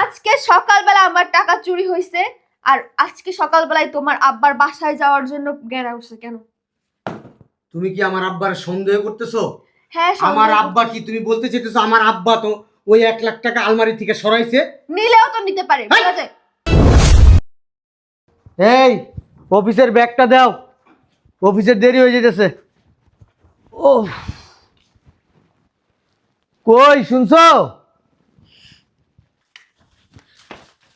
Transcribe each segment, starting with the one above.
আজকে সকালবেলা আমার টাকা চুরি হয়েছে আর আজকে সকালবেলায় তোমার আব্বার বাসায় যাওয়ার জন্য গেরা উঠছে কেন? তুমি কি আমার আব্বার সন্দেহ করতেছো? হ্যাঁ সন্দেহ আমার আব্বা কি তুমি বলতে চাইতেছো আমার আব্বা তো ওই এক লাখ টাকা আলমারি থেকে সরাইছে? নিলেও তো নিতে পারে! বলা যায়। এই অফিসের ব্যাগটা দাও। অফিসের দেরি হয়ে যেতেছে। ও কই শুনছো?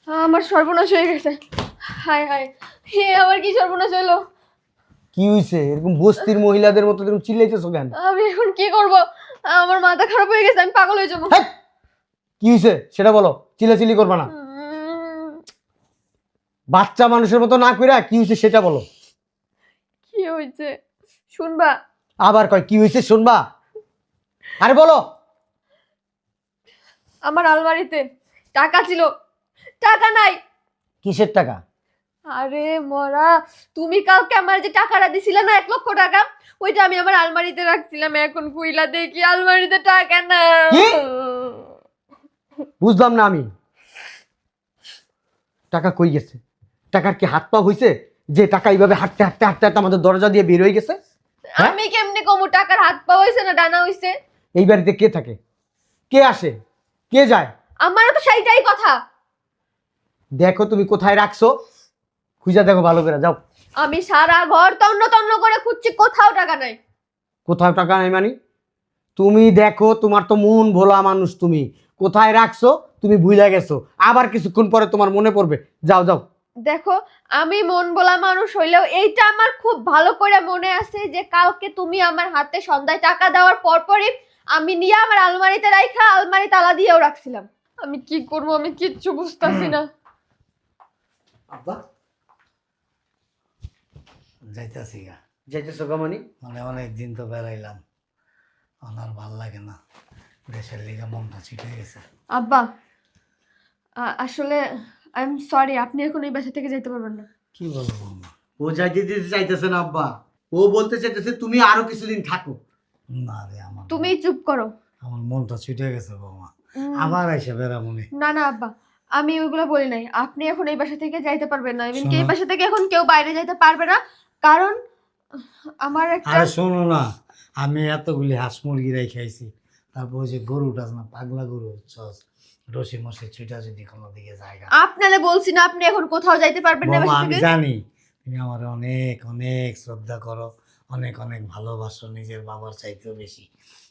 আমার সর্বনাশ হয়ে গেছে। হায় হায়। হে আমার কি সর্বনাশ হলো? কি হইছে? এরকম বস্তির মহিলাদের মতো এরকম চিল্লাইতেছো কেন? আমি এখন কি করব? আমার মাথা খারাপ হয়ে গেছে আমি পাগল হয়ে যাব! কি হইছে? সেটা বলো। চিল্লাচিল্লি করবা না। বাচ্চা মানুষের মতো না কইরা কি হইছে সেটা বলো। কি হয়েছে শুনবা। আবার কয় কি হইছে শুনবা? আরে বলো। আমার আলমারিতে টাকা ছিল। টাকা নাই। কিসের টাকা? আরে মরা তুমি কালকে আমার যে টাকাটা দিছিলে না এক লক্ষ টাকা ওইটা আমি আমার আলমারিতে রাখছিলাম এখন কুইলা দেখি আলমারিতে টাকা না। কি? বুঝলাম না আমি। টাকা কই গেছে? টাকার কি হাত পা হইছে? যে টাকা এইভাবে হাঁটতে হাঁটতে হাঁটতে হাঁটতে আমাদের দরজা দিয়ে বের হয়ে গেছে? হ্যাঁ? আমি কেমনে কমু? টাকার হাত পা হইছে না ডানা হইছে? এই বাড়িতে কে থাকে? কে আসে? কে যায়? আমারও তো সেইটাই কথা। দেখো তুমি কোথায় রাখছো। খুঁজা দেখো ভালো করে যাও। আমি সারা ঘর তন্ন তন্ন করে খুঁজছি কোথাও টাকা নাই। কোথাও টাকা নাই মানে? তুমি দেখো তোমার তো মন ভোলা মানুষ তুমি। কোথায় রাখছো তুমি ভুলে গেছো। আবার কিছুক্ষণ পরে তোমার মনে পড়বে। যাও যাও। দেখো আমি মন বলা মানুষ হইলেও এইটা আমার খুব ভালো করে মনে আছে যে কালকে তুমি আমার হাতে সন্ধ্যায় টাকা দেওয়ার পরপরই আমি নিয়ে আমার আলমারিতে রাখা আলমারি তালা দিয়েও রাখছিলাম। আমি কি করব আমি কিচ্ছু বুঝতাছি না। আব্বা? যাইতেছি গা। যাইতেছো কামানি মানে? অনেক দিন তো বেড়াইলাম। আমার ভালো লাগে না। দেশের লিগে মনটা ছিটে গেছে। আব্বা আসলে আই এম সরি আপনি এখন এই বাসা থেকে যেতে পারবেন না। কি বলব বৌমা? ও যাইতে দিতে চাইতেছে না আব্বা। ও বলতে চাইতেছে তুমি আরও কিছুদিন থাকো। না রে আমার তুমি চুপ করো। আমার মনটা ছুটে গেছে বৌমা উম, আবার আইসে বেড়ামুনি। না না আব্বা। আমি ওইগুলো বলি নাই। আপনি এখন এই বাসা থেকে যাইতে পারবেন না। ইভেন কি এই। বাসা থেকে এখন কেউ বাইরে যাইতে পারবে না। কারণ আমার একটা আরে শোনো না। আমি এতগুলি হাঁস মুরগি খাইছি তারপর ওই যে গরুটা না পাগলা গরু সস রসি মসি ছুটা যদি কোনো দিকে জায়গা আপনারে বলছি না আপনি এখন কোথাও যাইতে পারবেন না বাসা আমি থেকে। জানি তুমি আমার অনেক অনেক শ্রদ্ধা করো। অনেক অনেক ভালোবাসো নিজের বাবার চাইতেও বেশি।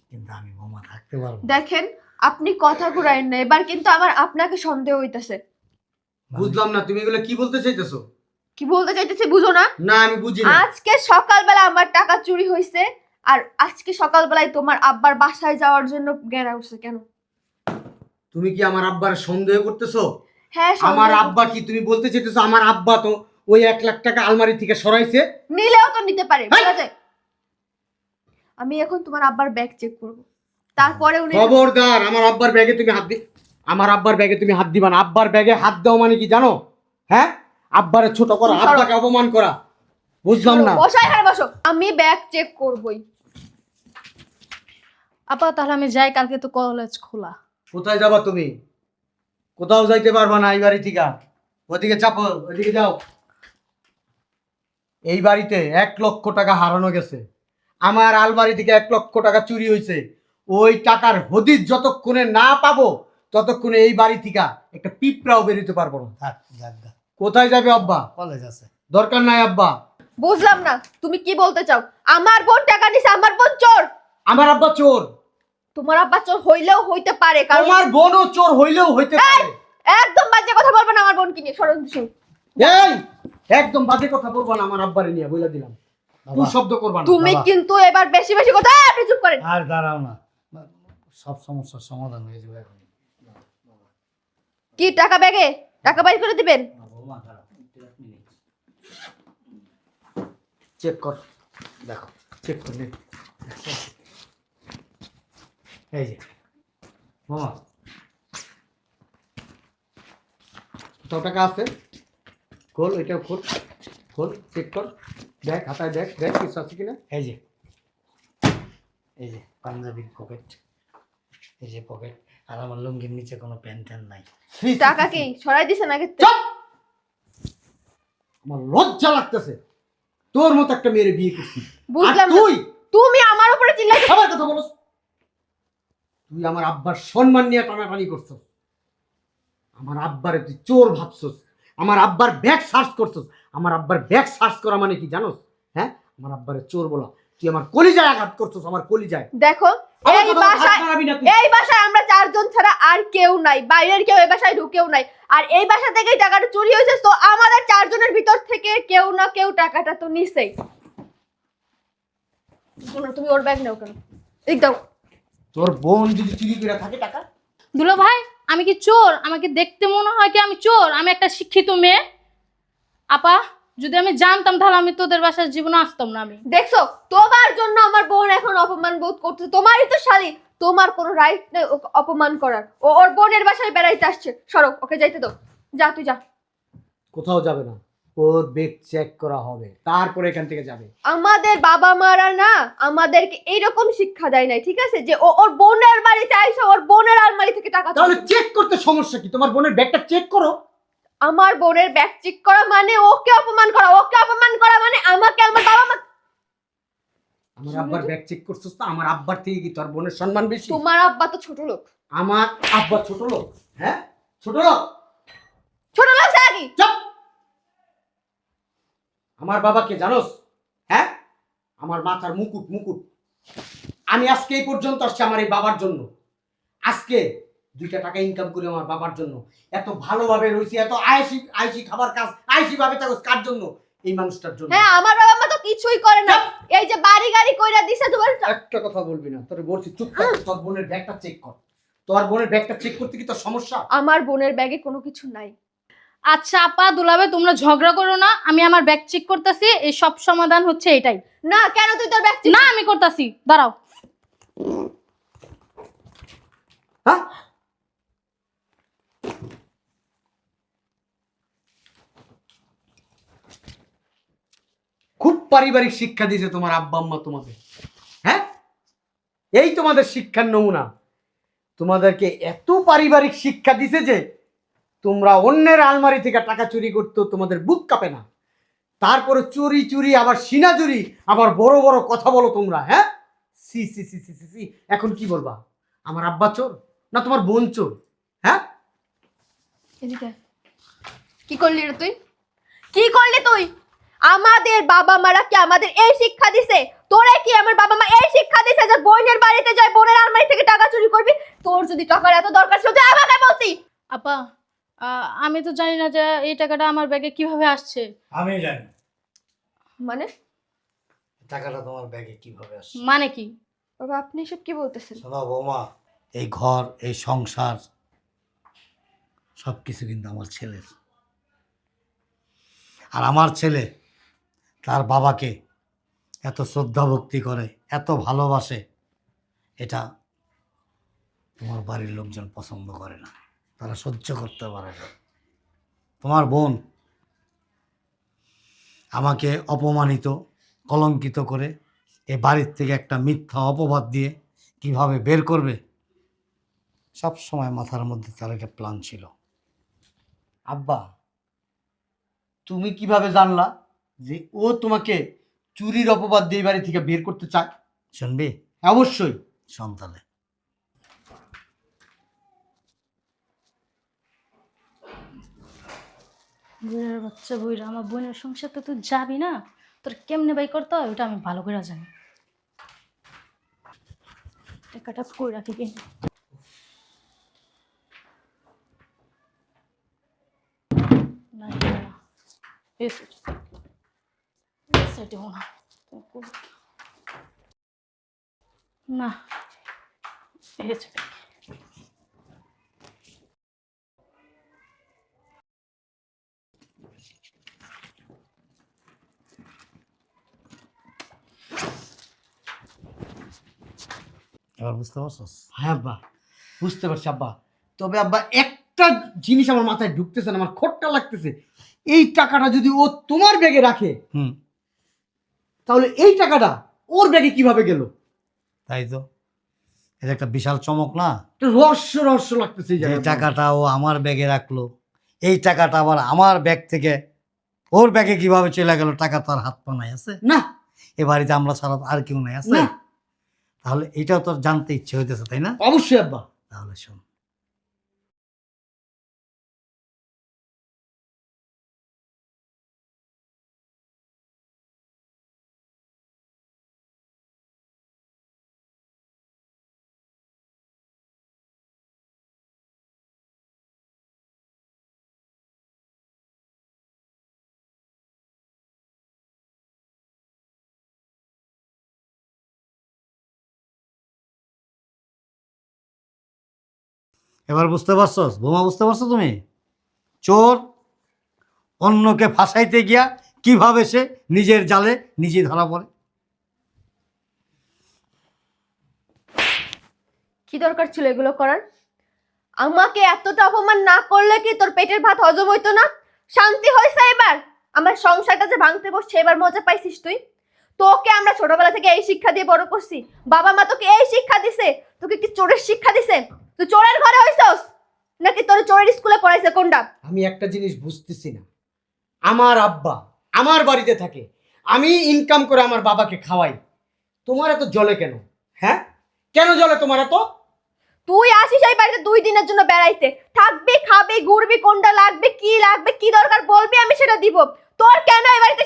কিন্তু আমি বোমা থাকতে পারব না। দেখেন আপনি কথা ঘুরাইন না এবার কিন্তু আমার আপনাকে সন্দেহ হইতাছে। বুঝলাম না তুমি এগুলো কি বলতে চাইতেছো? কি বলতে চাইতেছি বুঝো না? না আমি বুঝি না। আজকে সকালবেলা আমার টাকা চুরি হয়েছে আর আজকে সকালবেলায় তোমার আব্বার বাসায় যাওয়ার জন্য গেরা উঠছে কেন? তুমি কি আমার আব্বার সন্দেহ করতেছো? হ্যাঁ আমার আব্বা কি তুমি বলতে চাইতেছো আমার আব্বা তো ওই এক লাখ টাকা আলমারি থেকে সরাইছে? নিলেও তো নিতে পারে! বলা যায়। আমি এখন তোমার আব্বার ব্যাগ চেক করব। তারপরে উনি খবরদার আমার আব্বার ব্যাগে তুমি হাত দি আমার আব্বার ব্যাগে তুমি হাত দিবা না। আব্বার ব্যাগে হাত দাও মানে কি জানো? হ্যাঁ? আব্বারে ছোট করা আব্বাকে অপমান করা। বুঝলাম না। বসাই হারে বসো। আমি ব্যাগ চেক করবই। আপা তাহলে আমি যাই কালকে তো কলেজ খোলা। কোথায় যাবা তুমি? কোথাও যাইতে পারবা না এই বাড়ি থেকে। ওদিকে চাপো ওদিকে যাও। এই বাড়িতে এক লক্ষ টাকা হারানো গেছে। আমার আলমারি থেকে এক লক্ষ টাকা চুরি হয়েছে ওই টাকার হদিস যতক্ষণে না পাবো ততক্ষণে এই বাড়ি থেকে একটা পিঁপড়াও বেরোতে পারব না। থাক যাক গা। কোথায় যাবে আব্বা? কলেজ আছে। দরকার নাই আব্বা। বুঝলাম না তুমি কি বলতে চাও? আমার বোন টাকা নিছে আমার বোন চোর! আমার আব্বা চোর। তোমার আব্বা চোর হইলেও হইতে পারে কারণ তোমার বোনও চোর হইলেও হইতে পারে। একদম বাজে কথা বলবে না আমার বোনকে নিয়ে সরণ দিশু। এই একদম বাজে কথা বলব না আমার আব্বারে নিয়ে বলে দিলাম। বাবা, তুই শব্দ করবা না। তুমি বাবা। কিন্তু এবার বেশি বেশি কথা এই, আপনি চুপ করেন। আর দাঁড়াও না। সব সমস্যার সমাধান হয়ে যাবে এখন। কি টাকা ব্যাগে? টাকা বাইর করে দিবেন। চেক কর দেখো চেক কর নে। এই যে মামা কত টাকা আছে? খোল ওইটাও খোল খোল চেক কর। দেখ হাতায় দেখ দেখ কিছু আছে কিনা? এই যে এই যে পাঞ্জাবির পকেট এই যে পকেট আর আমার লুঙ্গির নিচে কোনো প্যান্ট ট্যান্ট নাই। টাকা কি? সরাই দিছে নাকি? চুপ! আমার লজ্জা লাগতেছে। তোর মতো একটা মেয়ের বিয়ে করছি। বুঝলাম তুই? তুমি আমার উপরে চিল্লাই সবার কথা বলস। তুই আমার আব্বার সম্মান নিয়ে টানাটানি করছস। আমার আব্বারে তুই চোর ভাবছস। আমার আব্বার ব্যাগ সার্চ করছস। আমার আব্বার ব্যাগ সার্চ করা মানে কি জানোস? হ্যাঁ? আমার আব্বারে চোর বলা। তুই আমার কলিজায় আঘাত করছস আমার কলিজায়। দেখো এই বাসায়। এই বাসায় আমরা চারজন ছাড়া আর কেউ নাই বাইরের কেউ এই বাসায় ঢুকেও নাই। আর এই বাসা থেকে টাকাটা চুরি হয়েছে তো আমাদের চারজনের ভিতর থেকে কেউ না কেউ টাকাটা তো নিছেই। শোনো, তুমি ওর ব্যাগ নাও কেন? এই দাও। তোর বোন যদি চুরি করে থাকে টাকা? দুলো ভাই আমি কি চোর? আমাকে দেখতে মনে হয় কি আমি চোর? আমি একটা শিক্ষিত মেয়ে। আপা যদি আমি জানতাম তাহলে আমি তোদের বাসার জীবনে আসতাম না আমি। দেখছ তোমার জন্য আমার বোন এখন অপমান বোধ করতেছে তোমারই তো শালি তোমার কোনো রাইট নেই ওকে অপমান করার। ও ওর বোনের বাসায় বেড়াইতে আসছে। সরো ওকে যাইতে দাও। যা তুই যা। কোথাও যাবে না। ওর বেগ চেক করা হবে। তারপরে এখান থেকে যাবে। আমাদের বাবা মারা না আমাদেরকে এইরকম শিক্ষা দেয় নাই ঠিক আছে? যে ও ওর বোনের বাড়িতে আইসা ওর বোনের আলমারি থেকে টাকা তাহলে চেক করতে সমস্যা কি? তোমার বোনের ব্যাগটা চেক করো। আমার বোনের ব্যাগ চেক করা মানে ওকে অপমান করা ওকে অপমান করা মানে আমাকে আমার বাবা মা আমার আব্বার ব্যাগ চেক করছিস তো? আমার আব্বার থেকে কি তোর বোনের সম্মান বেশি? তোমার আব্বা তো ছোট লোক। আমার আব্বা ছোট লোক হ্যাঁ? ছোট লোক। ছোট লোক সাকি চুপ! আমার বাবাকে জানোস হ্যাঁ? আমার মাথার মুকুট মুকুট। আমি আজকে এই পর্যন্ত আসছি আমার এই বাবার জন্য। আজকে দুইটা টাকা ইনকাম করি আমার বাবার জন্য। এত ভালোভাবে রয়েছি এত আয়সি আয়সি খাবার কাজ আয়সি ভাবে থাকো কার জন্য? এই মানুষটার জন্য। হ্যাঁ আমার বাবা মা তো কিছুই করে না। এই যে বাড়ি গাড়ি কইরা দিছে তোমার একটা কথা বলবি না তোর বলছি চুপ থাক তোর বোনের ব্যাগটা চেক কর। তোর বোনের ব্যাগটা চেক করতে কি তোর সমস্যা? আমার বোনের ব্যাগে কোনো কিছু নাই। আচ্ছা আপা দুলাভাই তোমরা ঝগড়া করো না আমি আমার ব্যাগ চেক করতেছি এই সব সমাধান হচ্ছে এটাই। না কেন তুই তোর ব্যাগ না আমি করতেছি দাঁড়াও হ্যাঁ খুব পারিবারিক শিক্ষা দিয়েছে তোমার আব্বা আম্মা তোমাকে। হ্যাঁ? এই তোমাদের শিক্ষার নমুনা। তোমাদেরকে এত পারিবারিক শিক্ষা দিছে যে তোমরা অন্যের আলমারি থেকে টাকা চুরি করতো তোমাদের বুক কাঁপে না। তারপরে চুরি চুরি, আবার সিনা চুরি, আবার বড় বড় কথা বলো তোমরা হ্যাঁ? সি সি সি সি সি সি, এখন কি বলবা? আমার আব্বা চোর না তোমার বোন চোর? হ্যাঁ? কি করলি রে তুই? কি করলি তুই? আমাদের বাবা মারা কি আমাদের এই শিক্ষা দিছে? তোরা কি আমার বাবা মা এই শিক্ষা দিছে যে বোনের বাড়িতে যায় বোনের আলমারি থেকে টাকা চুরি করবি? তোর যদি টাকার এত দরকার ছিল তুই আমাকে বলতি। আপা আহ, আমি তো জানি না যে এই টাকাটা আমার ব্যাগে কীভাবে আসছে। আমি জানি। মানে? টাকাটা তোমার ব্যাগে কীভাবে আসছে? মানে কি? বাবা আপনি এসব কি বলতেছেন? শোনো বৌমা এই ঘর এই সংসার সব কিছু কিন্তু আমার ছেলের। আর আমার ছেলে তার বাবাকে এত শ্রদ্ধা ভক্তি করে, এত ভালোবাসে, এটা তোমার বাড়ির লোকজন পছন্দ করে না। তারা সহ্য করতে পারে না। তোমার বোন আমাকে অপমানিত, কলঙ্কিত করে এ বাড়ির থেকে একটা মিথ্যা অপবাদ দিয়ে কীভাবে বের করবে? সব সময় মাথার মধ্যে তার একটা প্ল্যান ছিল। আব্বা, তুমি কীভাবে জানলা? যে ও তোমাকে চুরির অপবাদ দিয়ে বাড়ি থেকে বের করতে চায়। শুনবি? অবশ্যই। সন্তানে বুড়ার বাচ্চা বুড়া আমার বোনের সংসার তো তুই যাবি না? তোর কেমনে বাই করতে হয় ওটা আমি ভালো করে জানি। টাকাটা কই রাখি কিন্তু না, না। তুমি কই- না এ। এবার বুঝতে পারছস? হ্যাঁ আব্বা। বুঝতে পারছি আব্বা। তবে আব্বা একটা জিনিস আমার মাথায় ঢুকতেছে না আমার খটটা লাগতেছে। এই টাকাটা যদি ও তোমার ব্যাগে রাখে হুম। তাহলে এই টাকাটা ওর ব্যাগে কীভাবে গেল? তাই তো। এটা একটা বিশাল চমক না? একটা রহস্য রহস্য লাগতেছে এই যে জায়গাটা। টাকাটা ও আমার ব্যাগে রাখল এই টাকাটা আবার আমার ব্যাগ থেকে ওর ব্যাগে কীভাবে চলে গেল টাকা তার হাত পা নাই আছে? না। এ বাড়িতে আমরা ছাড়া আর কেউ নাই আছে? না। তাহলে এটাও তোর জানতে ইচ্ছে হইতেছে তাই না? অবশ্যই আব্বা। তাহলে শোন। এবার বুঝতে পারছস? বোমা বুঝতে পারছ তুমি? চোর অন্যকে ফাঁসাইতে গিয়া কীভাবে সে নিজের জালে নিজে ধরা পড়ে? কি দরকার ছিল এগুলো করার? আমাকে এতটা অপমান না করলে কি তোর পেটের ভাত হজম হইতো না? শান্তি হয়েছে এবার? আমার সংসারটা যে ভাঙতে বসছে, এবার মজা পাইছিস তুই? তোকে আমরা ছোটবেলা থেকে এই শিক্ষা দিয়ে বড় করছি। বাবা মা তোকে এই শিক্ষা দিছে। তোকে কি চোরের শিক্ষা দিছে? তুই চোরের ঘরে হইছস? নাকি তোর চোরের স্কুলে পড়াইছে কোনটা? আমি একটা জিনিস বুঝতেছি না। আমার আব্বা আমার বাড়িতে থাকে। আমি ইনকাম করে আমার বাবাকে খাওয়াই। তোমার এত জলে কেন? হ্যাঁ? কেন জলে তোমার এত? তুই আসিস এই বাড়িতে দুই দিনের জন্য বেড়াইতে। থাকবি খাবি ঘুরবি কোনটা লাগবে কি লাগবে কি দরকার বলবি আমি সেটা দিব। তোর কেন এই বাড়িতে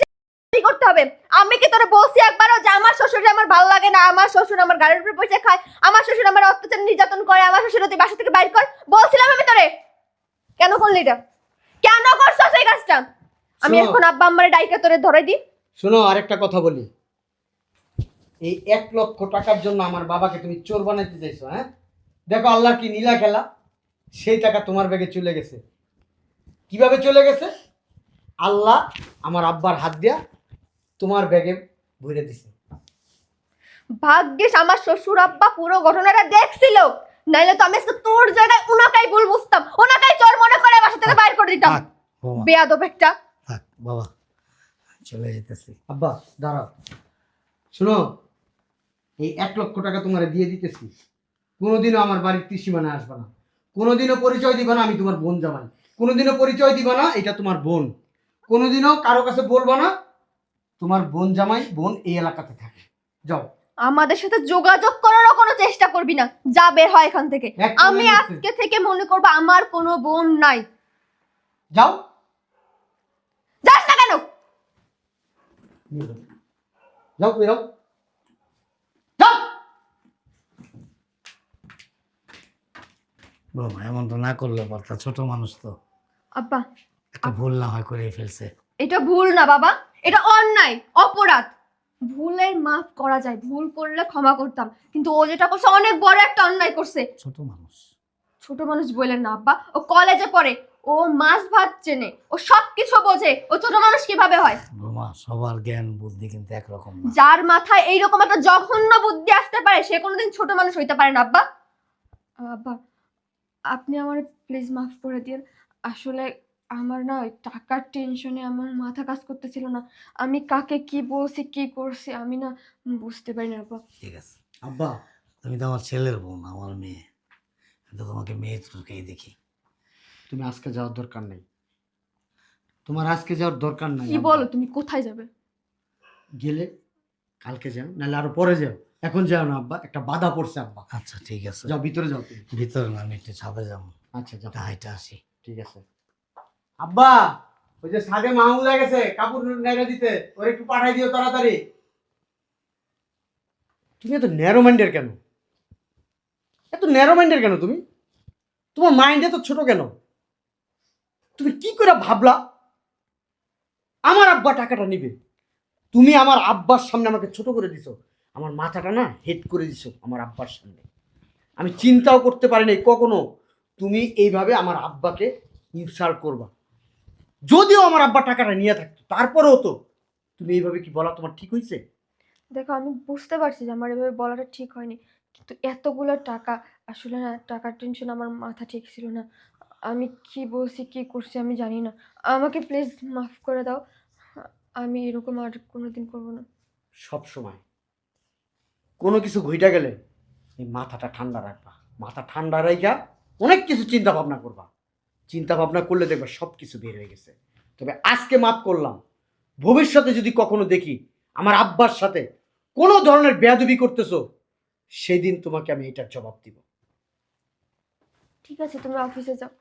করতে হবে। আমি কি তোরে বলছি একবারও যে আমার শ্বশুর আমার ভালো লাগে না? আমার শ্বশুর আমার গাড়ির উপরে পয়সা খায় আমার শ্বশুর আমার অত্যাচার নির্যাতন করে আমার শ্বশুর তুই বাসা থেকে বাইর কর বলছিলাম আমি তোরে। কেন করলি এটা? কেন করছস এই কাজটা? আমি এখন আব্বা আম্মারে ডাইকা তোরে ধরে দিই। শোনো আরেকটা কথা বলি। এই এক লক্ষ টাকার জন্য আমার বাবাকে তুমি চোর বানাইতে চাইছো হ্যাঁ? দেখো আল্লাহর কি নীলা খেলা সেই টাকা তোমার ব্যাগে চলে গেছে। কীভাবে চলে গেছে? আল্লাহ আমার আব্বার হাত দিয়া তোমার ব্যাগে ভরে দিছে। ভাগ্যিস আমার শ্বশুর আব্বা পুরো ঘটনাটা দেখছিল। নাইলে তো আমি আজকে তোর জায়গায় ওনাকাই ভুল বুঝতাম। ওনাকাই চোর মনে করে বাসা থেকে বাইর করে দিতাম। থাক বেয়াদব একটা। থাক বাবা। চলে যেতেছি। আব্বা দাঁড়াও। শোনো এই এক লক্ষ টাকা তোমার দিয়ে দিতেছি। কোনোদিনও আমার বাড়ির ত্রিসীমানায় আসবে না। কোনোদিনও পরিচয় দিবা না আমি তোমার বোন জামাই। কোনোদিনও পরিচয় দিবা না এটা তোমার বোন। কোনোদিনও কারও কাছে বলবা না তোমার বোন জামাই বোন এই এলাকাতে থাকে। যাও। আমাদের সাথে যোগাযোগ করারও কোনো চেষ্টা করবি না। যা বের হয় এখান থেকে। আমি। আজকে থেকে মনে করব আমার কোনো বোন নাই। যাও। যাস না কেন? যাও। যাও। বেরো যাও। বোমা এমনটা না করলে পারতা ছোট মানুষ তো। আব্বা একটা ভুল না হয় করে ফেলছে। এটা ভুল না বাবা। এটা অন্যায় অপরাধ। ভুলের মাফ করা যায় ভুল করলে ক্ষমা করতাম। কিন্তু ও যেটা করছে অনেক বড় একটা অন্যায় করছে। ছোট মানুষ। ছোট মানুষ বললেন না আব্বা। ও কলেজে পড়ে ও মাছ ভাত চেনে ও সব কিছু বোঝে। ও ছোট মানুষ কীভাবে হয়? বোমা সবার জ্ঞান বুদ্ধি কিন্তু একরকম না। যার মাথায় এইরকম একটা জঘন্য বুদ্ধি আসতে পারে সে কোনোদিন ছোট মানুষ হইতে পারে না আব্বা। আব্বা আপনি আমার প্লিজ মাফ করে দিন। আসলে আমার না ওই টাকার টেনশনে আমার মাথা কাজ করতেছিল না। আমি কাকে কি বলছি কি করছি আমি না বুঝতে পারি না আব্বা ঠিক আছে। আব্বা তুমি তো আমার ছেলের বোন আমার মেয়ে। আমি তো তোমাকে মেয়ে চোখেই দেখি। তুমি আজকে যাওয়ার দরকার নেই। তোমার আজকে যাওয়ার দরকার নাই কি আব্বা। বলো তুমি কোথায় যাবে? গেলে কালকে যাও নাহলে আরও পরে যাও। এখন যাও না আব্বা একটা বাধা পড়ছে আব্বা। আচ্ছা ঠিক আছে। যাও ভিতরে যাও তুমি। ভিতরে না আমি একটু ছাদে যাব। আচ্ছা যাও। একটা হাইটা আসি। ঠিক আছে। আব্বা, ওই যে সাদে মাহমুদ গেছে, কাপড় নেড়ে দিতে, ওর একটু পাঠাই দিও তাড়াতাড়ি। তুমি এত ন্যারো মাইন্ডের কেন? এত ন্যারো মাইন্ডের কেন তুমি? তোমার মাইন্ড এত ছোট কেন? তুমি কি করে ভাবলা? আমার আব্বা টাকাটা নিবে। তুমি আমার আব্বার সামনে আমাকে ছোট করে দিছো। আমার মাথাটা না হেড করে দিছো আমার আব্বার সামনে। আমি চিন্তাও করতে পারিনি কখনো। তুমি এইভাবে আমার আব্বাকে ইনসাল্ট করবা। যদিও আমার আব্বা টাকাটা নিয়ে থাকতো তারপরেও তো তুমি এইভাবে কি বলা তোমার ঠিক হয়েছে? দেখো আমি বুঝতে পারছি যে আমার এভাবে বলাটা ঠিক হয়নি কিন্তু এতগুলো টাকা আসলে না টাকার টেনশন আমার মাথা ঠিক ছিল না। আমি কি বলছি কি করছি আমি জানি না। আমাকে প্লিজ মাফ করে দাও আমি এরকম আর কোনোদিন করব না। সব সময়। কোনো কিছু ঘইটা গেলে এই মাথাটা ঠান্ডা রাখবা। মাথা ঠান্ডা রাখা অনেক কিছু চিন্তা ভাবনা করবা। চিন্তা ভাবনা করলে দেখবা সব কিছু বের হয়ে গেছে। তবে আজকে মাপ করলাম। ভবিষ্যতে যদি কখনো দেখি আমার আব্বার সাথে কোনো ধরনের বেয়াদবি করতেছো, সেদিন তোমাকে আমি এটার জবাব দিব। ঠিক আছে তুমি অফিসে যাও।